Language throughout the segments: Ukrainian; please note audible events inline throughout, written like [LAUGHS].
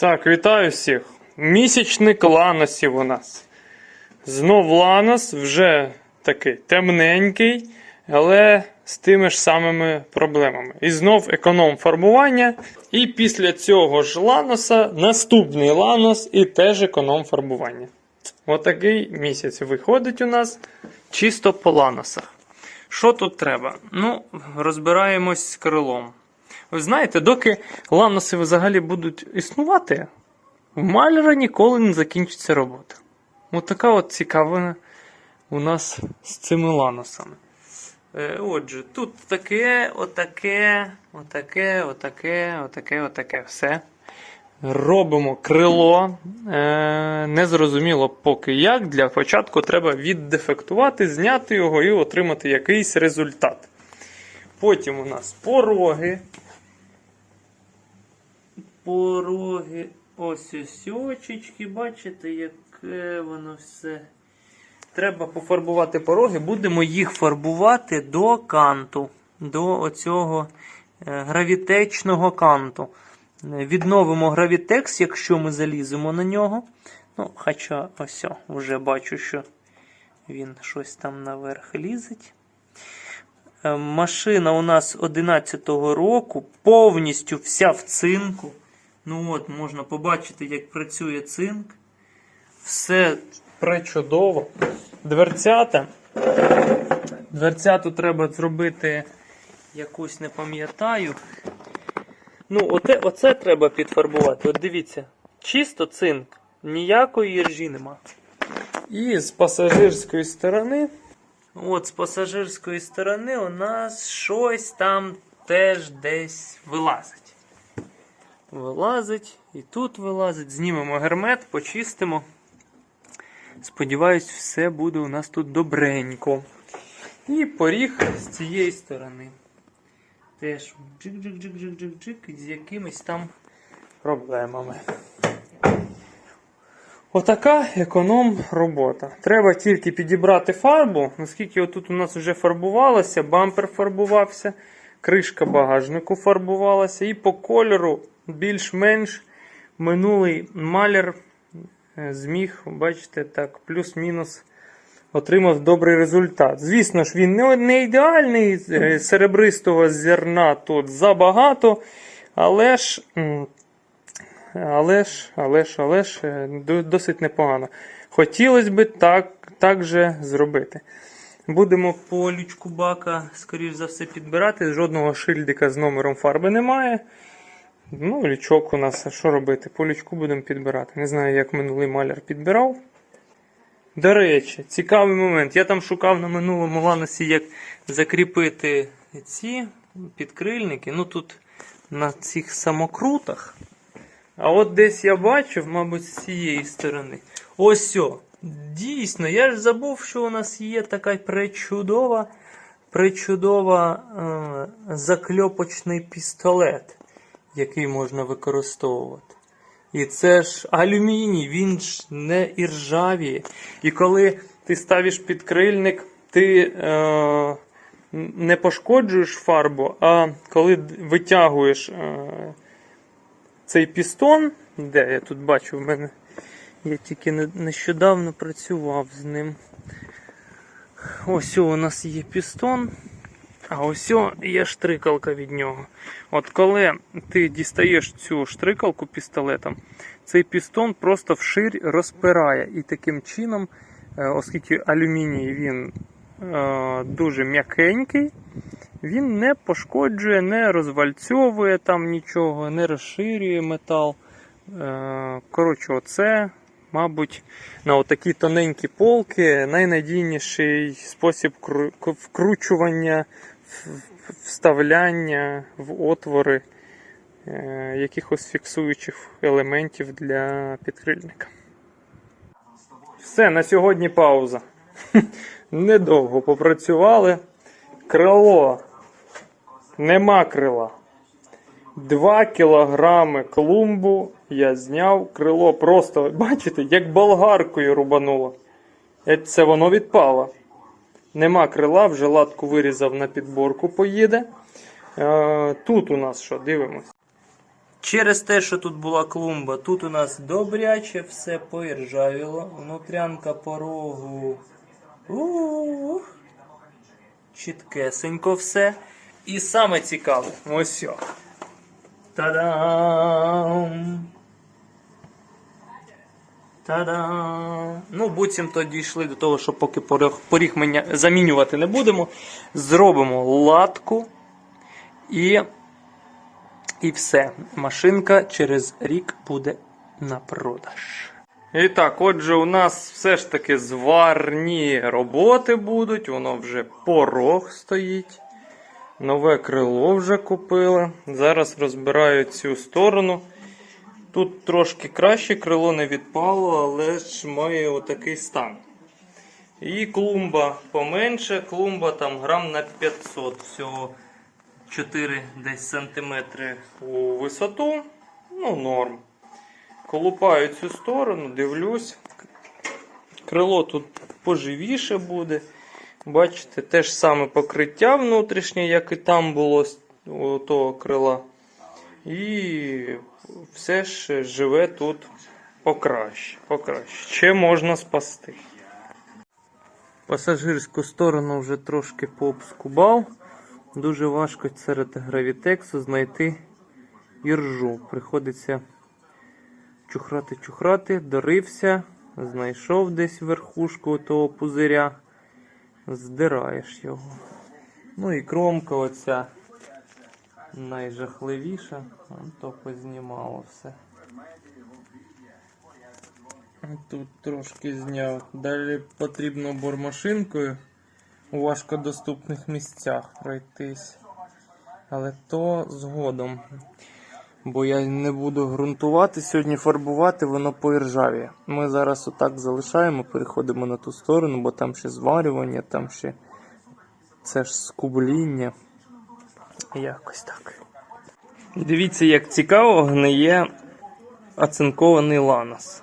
Так, вітаю всіх. Місячник ланосів у нас. Знов ланос вже такий темненький, але з тими ж самими проблемами. І знов економ фарбування. І після цього ж ланоса наступний ланос і теж економ фарбування. Отакий місяць виходить у нас чисто по ланосах. Що тут треба? Ну, розбираємось з крилом. Ви знаєте, доки ланоси взагалі будуть існувати, в маляра ніколи не закінчиться робота. От така от цікавина у нас з цими ланосами. Е, отже, тут таке, отаке, отаке, отаке, отаке, отаке. Все. Робимо крило. Е, незрозуміло поки як. Для початку треба віддефектувати, зняти його і отримати якийсь результат. Потім у нас пороги. Пороги. Ось ось очечки, бачите, яке воно все. Треба пофарбувати пороги. Будемо їх фарбувати до канту, до оцього е, гравітечного канту. Відновимо гравітекс, якщо ми заліземо на нього. Ну, Хоча ось вже бачу, що він щось там наверх лізить. Е, Машина у нас 11-го року, повністю вся в цинку. Ну от, можна побачити, як працює цинк. Все пречудово. Дверцята. Дверцяту треба зробити якусь, не пам'ятаю. Ну, оте, оце треба підфарбувати. От дивіться, чисто цинк, ніякої іржі нема. І з пасажирської сторони. От з пасажирської сторони у нас щось там теж десь вилазить. Вилазить, і тут вилазить. Знімемо гермет, почистимо. Сподіваюсь, все буде у нас тут добренько. І поріг з цієї сторони. Теж джик-джик-джик-джик-джик-джик з якимись там проблемами. Отака економ робота. Треба тільки підібрати фарбу, оскільки отут у нас вже фарбувалося, бампер фарбувався, кришка багажнику фарбувалася, і по кольору більш-менш минулий маляр е, зміг, бачите, так, плюс-мінус отримав добрий результат. Звісно ж, він не, ідеальний, е, серебристого зерна тут забагато, але ж. але ж, але ж, але ж, е, досить непогано. Хотілося б так, так же зробити. Будемо по лючку бака, скоріш за все, підбирати. Жодного шильдика з номером фарби немає. Ну, лючок у нас, а що робити? По лючку будемо підбирати. Не знаю, як минулий маляр підбирав. До речі, цікавий момент. Я там шукав на минулому ланосі, як закріпити ці підкрильники. Ну тут на цих самокрутах. А от десь я бачив, мабуть, з цієї сторони. Ось о. Дійсно, я ж забув, що у нас є така пречудова, пречудова е, закльопочний пістолет, який можна використовувати. І це ж алюміній, він ж не іржавіє. І коли ти ставиш підкрильник, ти е, не пошкоджуєш фарбу, а коли витягуєш е, цей пістон, де я тут бачу в мене, я тільки нещодавно працював з ним. Ось у нас є пістон, а ось є штрикалка від нього. От коли ти дістаєш цю штрикалку пістолетом, цей пістон просто вширь розпирає. І таким чином, е, оскільки алюміній він е, дуже м'якенький, він не пошкоджує, не розвальцьовує там нічого, не розширює метал. Е, Коротше, оце, мабуть, на отакі тоненькі полки найнадійніший спосіб вкручування, вставляння в отвори е, якихось фіксуючих елементів для підкрильника. Все, на сьогодні пауза. [LAUGHS] Недовго попрацювали. Крило. Нема крила. 2 кілограми клумбу я зняв. Крило просто, бачите, як болгаркою рубануло. Е, Це воно відпало. Нема крила, вже латку вирізав на підборку, поїде. Е, Тут у нас що, дивимось. Через те, що тут була клумба, тут у нас добряче все поіржавіло. Внутрянка порогу. Чіткесенько все. І саме цікаве, ось. Та-дам! Та-дам! Ну, буцімто дійшли до того, що поки поріг, поріг ми замінювати не будемо. Зробимо латку і, і все. Машинка через рік буде на продаж. І так, отже, у нас все ж таки зварні роботи будуть, воно вже порог стоїть. Нове крило вже купили. Зараз розбираю цю сторону. Тут трошки краще крило не відпало, але ж має отакий стан. І клумба поменше, клумба там грам на 500, всього 4 десь сантиметри у висоту. Ну, норм. Колупаю цю сторону, дивлюсь. Крило тут поживіше буде. Бачите, те ж саме покриття внутрішнє, як і там було у того крила. І все ж живе тут покраще. покраще. Ще можна спасти. Пасажирську сторону вже трошки пообскубав. Дуже важко серед гравітексу знайти іржу. Приходиться чухрати-чухрати, дорився, знайшов десь верхушку того пузиря, здираєш його. Ну і кромка оця найжахливіша, Вон то познімало все. Тут трошки зняв. Далі потрібно бормашинкою у важкодоступних місцях пройтись. Але то згодом. Бо я не буду ґрунтувати сьогодні, фарбувати, воно поіржавіє. Ми зараз отак залишаємо, переходимо на ту сторону, бо там ще зварювання, там ще це ж скубління. Якось так. Дивіться, як цікаво гниє оцинкований ланос.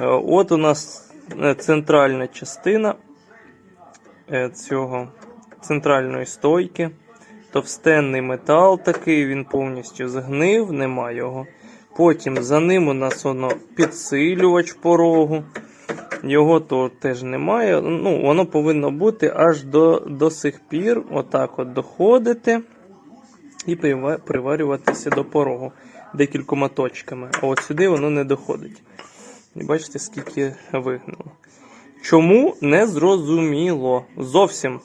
Е, От у нас е, центральна частина е, цього центральної стойки. Товстенний метал такий, він повністю згнив, нема його. Потім за ним у нас воно підсилювач порогу. Його то теж немає. Ну, воно повинно бути аж до, до сих пір, отак от доходити і приварюватися до порогу декількома точками. А от сюди воно не доходить. Бачите, скільки вигнало. Чому не зрозуміло. Зовсім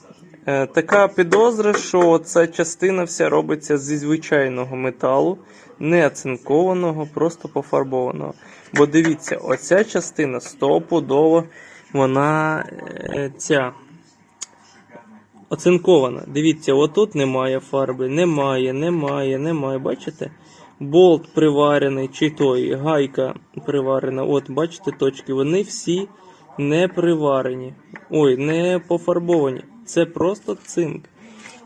Е, така підозра, що ця частина вся робиться зі звичайного металу, не оцинкованого, просто пофарбованого. Бо дивіться, оця частина стопудово, вона е, ця оцинкована. Дивіться, отут немає фарби, немає, немає, немає. Бачите? Болт приварений, чи той гайка приварена. От, бачите, точки, вони всі не приварені. Ой, не пофарбовані. Це просто цинк.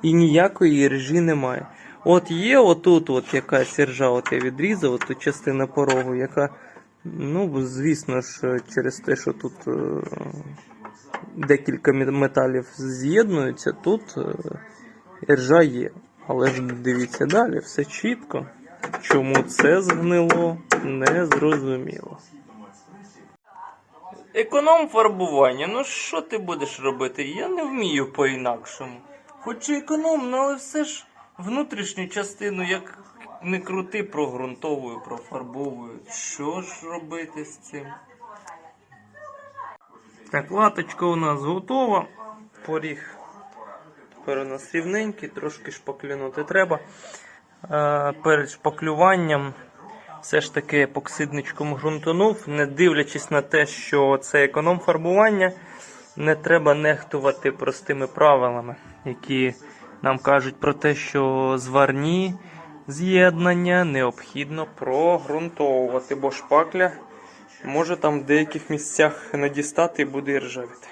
І ніякої ржі немає. От є отут от якась ржа, от я відрізав, от тут частина порогу, яка, ну, звісно ж, через те, що тут е, декілька металів з'єднуються, тут е, ржа є. Але ж дивіться далі, все чітко. Чому це згнило, не зрозуміло. Економ фарбування, ну що ти будеш робити? Я не вмію по-інакшому. Хоч і економно, але все ж внутрішню частину, як не крути, прогрунтовую, профарбовую. Що ж робити з цим? Так, латочка у нас готова. Поріг у нас рівненький, трошки шпаклюнути треба. Е, перед шпаклюванням все ж таки епоксидничком ґрунтонув, не дивлячись на те, що це економ фарбування, не треба нехтувати простими правилами, які нам кажуть про те, що зварні з'єднання необхідно прогрунтовувати, бо шпакля може там в деяких місцях не дістати і буде іржавіти.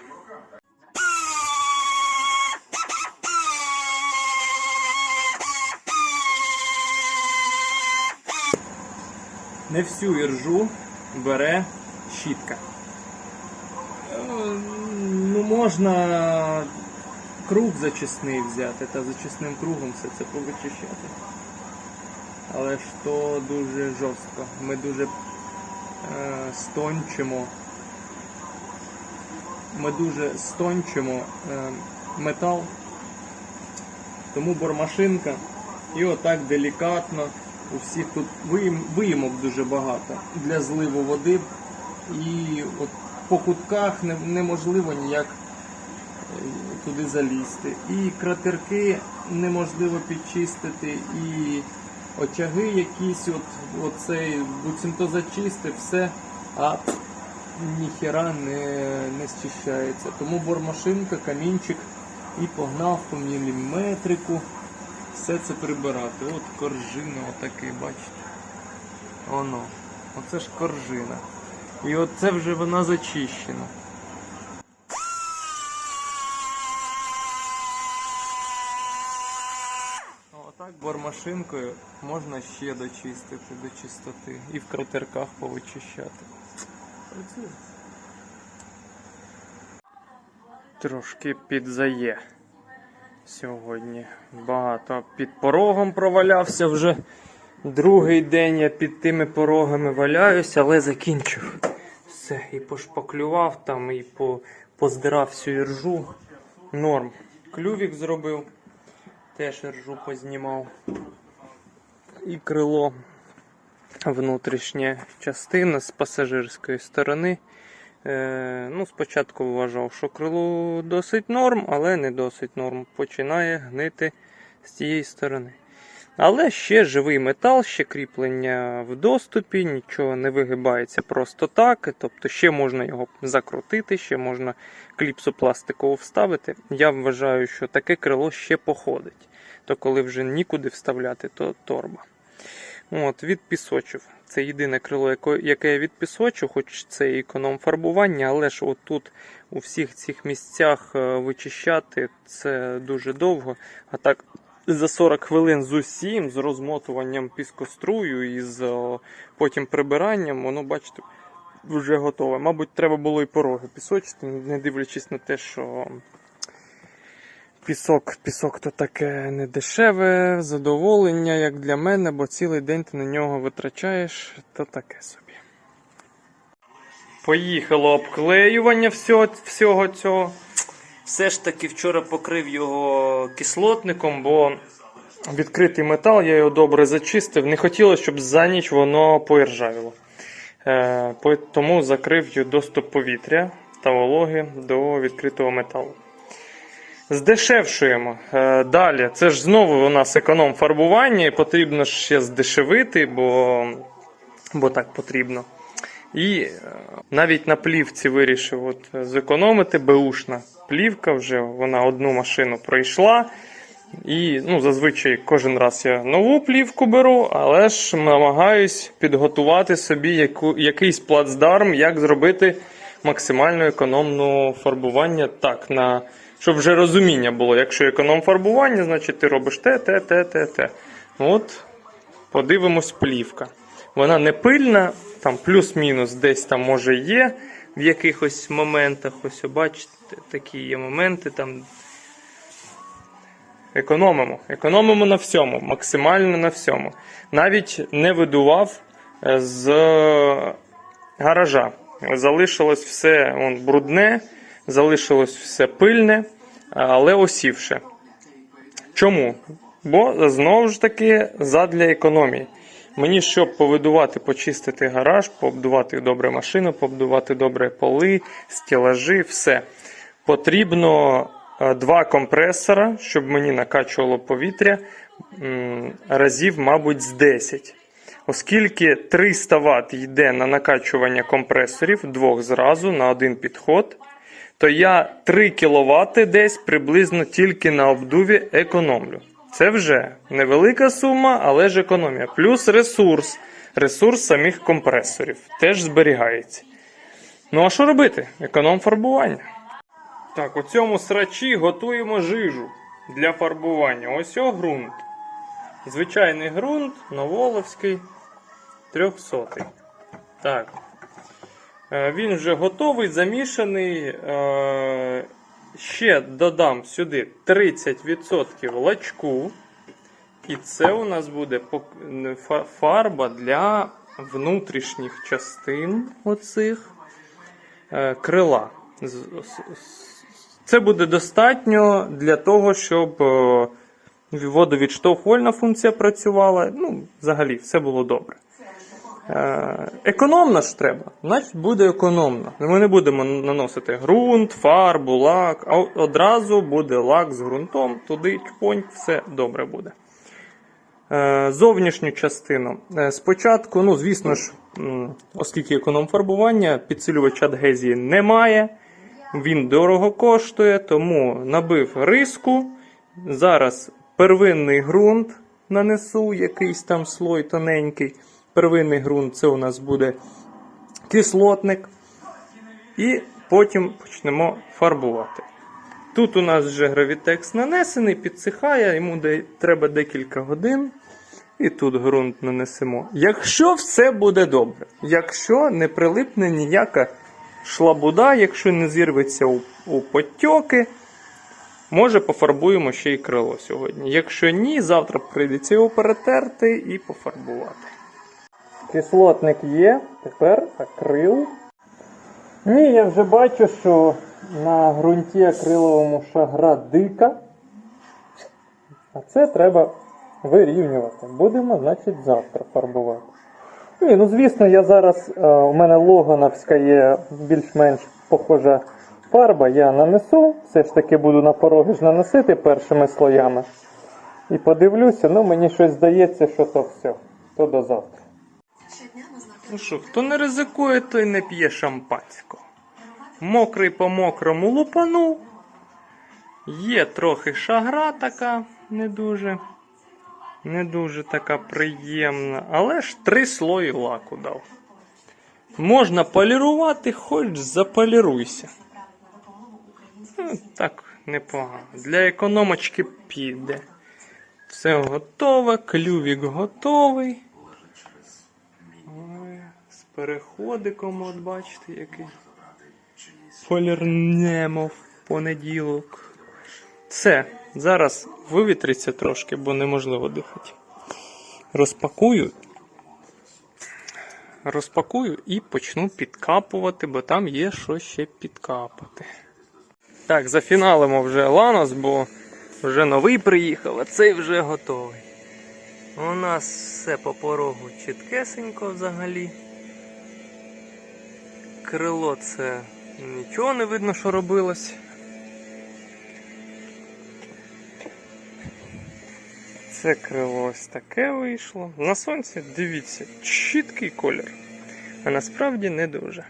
Не всю іржу бере щітка. Ну, можна круг зачисний взяти та зачисним кругом все це повичищати. Але ж то дуже жорстко. Ми дуже е, стончимо. Ми дуже стончимо е, метал. Тому бормашинка. І отак делікатно. У всіх тут виїм- виїмок дуже багато для зливу води. І от по кутках неможливо ніяк е, туди залізти. І кратерки неможливо підчистити, і очаги якісь, от, оцей буцімто зачистив, все, а ніхера не, не зчищається. Тому бормашинка, камінчик і погнав по міліметрику все це прибирати. От коржина отакий, бачите. Воно. Оце ж коржина. І оце вже вона зачищена. Бормашинкою можна ще дочистити до чистоти і в кратерках повичищати. Працює. Трошки підзає сьогодні. Багато під порогом провалявся вже. Другий день я під тими порогами валяюся, але закінчив. Все, і пошпаклював там, і по, поздирав всю іржу. Норм. Клювік зробив. Теж іржу познімав. І крило внутрішня частина з пасажирської сторони. Е, ну, спочатку вважав, що крило досить норм, але не досить норм. Починає гнити з цієї сторони. Але ще живий метал, ще кріплення в доступі, нічого не вигибається просто так. Тобто ще можна його закрутити, ще можна кліпсу пластикову вставити. Я вважаю, що таке крило ще походить. То коли вже нікуди вставляти, то торба. От, відпісочив. Це єдине крило, яке я відпісочив, хоч це і економ фарбування, але ж отут у всіх цих місцях е, вичищати це дуже довго. А так за 40 хвилин з усім, з розмотуванням піскострую і з потім прибиранням, воно, бачите, вже готове. Мабуть, треба було і пороги пісочити, не дивлячись на те, що пісок, пісок то таке не дешеве, задоволення, як для мене, бо цілий день ти на нього витрачаєш, то таке собі. Поїхало обклеювання всього, всього цього. Все ж таки вчора покрив його кислотником, бо відкритий метал, я його добре зачистив. Не хотілося, щоб за ніч воно поіржавіло. Е, тому закрив доступ повітря та вологи до відкритого металу. Здешевшуємо. Е, Далі, це ж знову у нас економ фарбування, і потрібно ще здешевити, бо, бо так потрібно. І е, навіть на плівці вирішив от, зекономити беушна плівка, вже вона одну машину пройшла. І ну, зазвичай кожен раз я нову плівку беру, але ж намагаюсь підготувати собі яку, якийсь плацдарм, як зробити максимально економну фарбування. Так, на, щоб вже розуміння було. Якщо економ фарбування, значить ти робиш те, те, те, те, те. От, подивимось, плівка. Вона не пильна, там плюс-мінус десь там може є в якихось моментах. Ось, бачите, такі є моменти там. Економимо. Економимо на всьому, максимально на всьому. Навіть не видував е, з гаража. Залишилось все он, брудне, залишилось все пильне, але осівше. Чому? Бо знову ж таки задля економії. Мені, щоб повидувати, почистити гараж, пообдувати добре машину, пообдувати добре поли, стілажі, все. Потрібно е, два компресора, щоб мені накачувало повітря разів, мабуть, з 10. Оскільки 300 Вт йде на накачування компресорів двох зразу на один підход, то я 3 кВт десь приблизно тільки на обдуві економлю. Це вже невелика сума, але ж економія. Плюс ресурс. Ресурс самих компресорів теж зберігається. Ну а що робити? Економ фарбування. Так, у цьому срачі готуємо жижу для фарбування. Ось о ґрунт. Звичайний ґрунт, Новоловський, 300. Так. Е, Він вже готовий, замішаний. Е, Ще додам сюди 30% лачку І це у нас буде фарба для внутрішніх частин оцих е, крила. Це буде достатньо для того, щоб водовідштовхувальна функція працювала. Ну, взагалі, все було добре. Е, Економно ж треба, значить буде економно. Ми не будемо наносити ґрунт, фарбу, лак, а одразу буде лак з ґрунтом, туди чпонь, все добре буде. Е, Зовнішню частину. Е, Спочатку, ну, звісно ж, оскільки економ фарбування, підсилювач адгезії немає. Він дорого коштує, тому набив риску. Зараз первинний ґрунт нанесу, якийсь там слой тоненький. Первинний ґрунт це у нас буде кислотник. І потім почнемо фарбувати. Тут у нас вже гравітекс нанесений, підсихає, йому треба декілька годин. І тут ґрунт нанесемо. Якщо все буде добре, якщо не прилипне ніяка шлабуда, якщо не зірветься у, у потьоки, може пофарбуємо ще й крило сьогодні. Якщо ні, завтра прийдеться його перетерти і пофарбувати. Кислотник є, тепер акрил. Ні, я вже бачу, що на ґрунті акриловому шагра дика. А це треба вирівнювати. Будемо, значить, завтра фарбувати. Ні, ну звісно, я зараз, е, у мене логановська є більш-менш похожа фарба, я нанесу, все ж таки буду на пороги ж наносити першими слоями. І подивлюся, ну мені щось здається, що то все, то до завтра. Ну що, хто не ризикує, той не п'є шампанського. Мокрий по мокрому лупанув. Є трохи шагра така, не дуже. Не дуже така приємна, але ж три слої лаку дав. Можна полірувати, хоч заполіруйся. Ну, так, непогано. Для економочки піде. Все готове, клювік готовий. Переходиком, от бачите, який. Полірнемо в понеділок. Все, зараз вивітриться трошки, бо неможливо дихати. Розпакую. Розпакую і почну підкапувати, бо там є що ще підкапати. Так, зафіналимо вже Ланос, бо вже новий приїхав, а цей вже готовий. У нас все по порогу чіткесенько взагалі. Крило це нічого не видно, що робилось. Це крило ось таке вийшло. На сонці, дивіться, чіткий колір. А насправді не дуже.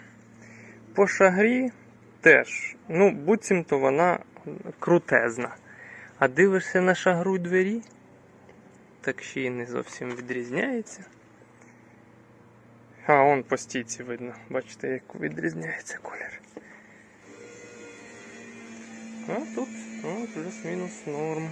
По шагрі теж. Ну, буцімто вона крутезна. А дивишся на шагру двері, так ще й не зовсім відрізняється. А, он по стійці видно. Бачите, як відрізняється колір. А тут ну, плюс-мінус норм.